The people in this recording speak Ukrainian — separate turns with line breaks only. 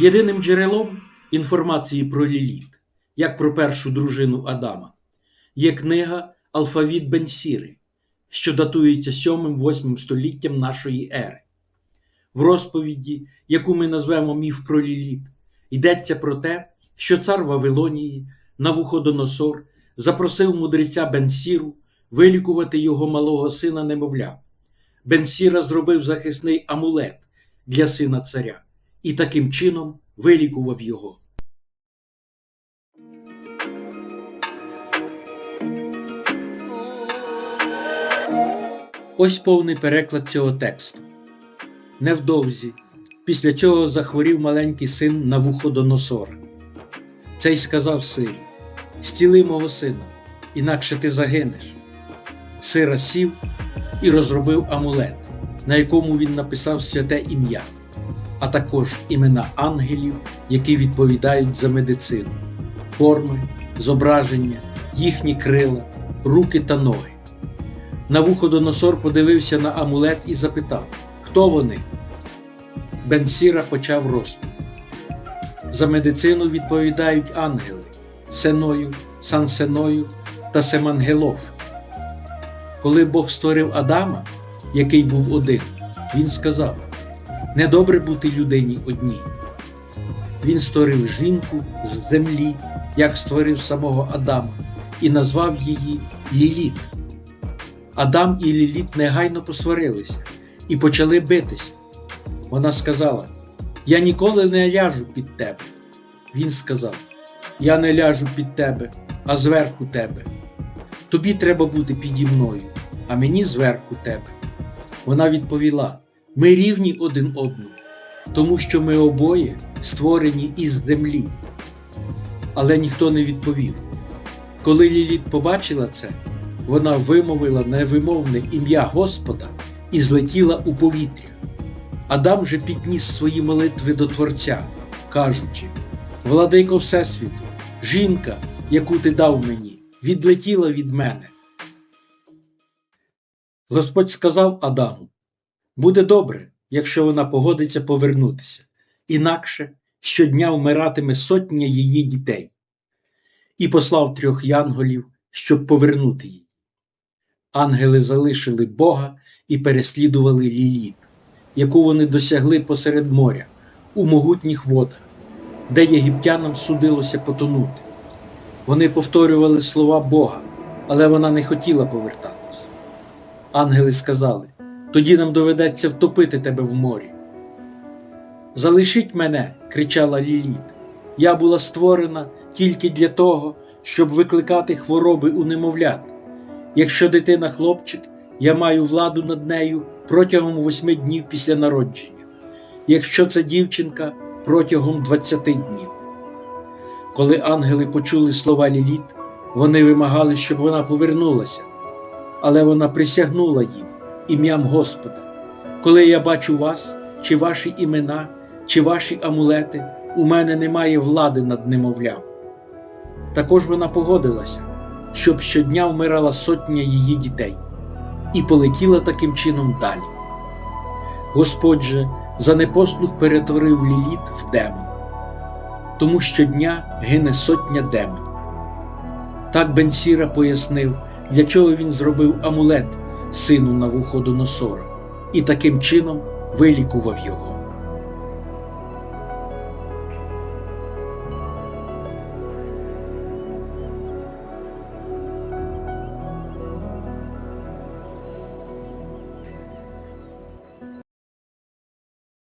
Єдиним джерелом інформації про Ліліт, як про першу дружину Адама, є книга Алфавіт Бенсіри, що датується 7-8 століттям нашої ери. В розповіді, яку ми назвемо міф про Ліліт, йдеться про те, що цар Вавилонії Навуходоносор запросив мудреця Бенсіру вилікувати його малого сина немовля. Бенсіра зробив захисний амулет для сина царя і таким чином вилікував його. Ось повний переклад цього тексту. Невдовзі, після цього захворів маленький син Навуходоносора. Цей сказав Сирі: Стіли мого сина, інакше ти загинеш. Сира сів і розробив амулет, на якому він написав святе ім'я, а також імена ангелів, які відповідають за медицину, форми, зображення, їхні крила, руки та ноги. Навуходоносор подивився на амулет і запитав, хто вони? Бенсіра почав розповідь. За медицину відповідають ангели Сеною, Сансеною та Семангелов. Коли Бог створив Адама, який був один, він сказав: недобре бути людині одній. Він створив жінку з землі, як створив самого Адама, і назвав її Ліліт. Адам і Ліліт негайно посварилися і почали битися. Вона сказала: Я ніколи не ляжу під тебе. Він сказав: Я не ляжу під тебе, а зверху тебе. Тобі треба бути піді мною, а мені зверху тебе. Вона відповіла: Ми рівні один одному, тому що ми обоє створені із землі. Але ніхто не відповів. Коли Ліліт побачила це, вона вимовила невимовне ім'я Господа і злетіла у повітря. Адам же підніс свої молитви до Творця, кажучи: Владико Всесвіту, жінка, яку ти дав мені, відлетіла від мене. Господь сказав Адаму: Буде добре, якщо вона погодиться повернутися, інакше щодня вмиратиме сотня її дітей, і послав трьох янголів, щоб повернути її. Ангели залишили Бога і переслідували Ліліт, яку вони досягли посеред моря, у могутніх водах, де єгиптянам судилося потонути. Вони повторювали слова Бога, але вона не хотіла повертатись. Ангели сказали: тоді нам доведеться втопити тебе в морі. Залишіть мене, кричала Ліліт. Я була створена тільки для того, щоб викликати хвороби у немовлят. Якщо дитина хлопчик, я маю владу над нею протягом восьми днів після народження, якщо це дівчинка протягом двадцяти днів. Коли ангели почули слова Ліліт, вони вимагали, щоб вона повернулася, але вона присягнула їм ім'ям Господа. Коли я бачу вас, чи ваші імена, чи ваші амулети, у мене немає влади над немовлям. Також вона погодилася, щоб щодня вмирала сотня її дітей, і полетіла таким чином далі. Господь же за непослух перетворив ліліт в демона, тому щодня гине сотня демонів. Так Бенсіра пояснив, для чого він зробив амулет сину Навуходоносора, і таким чином вилікував його.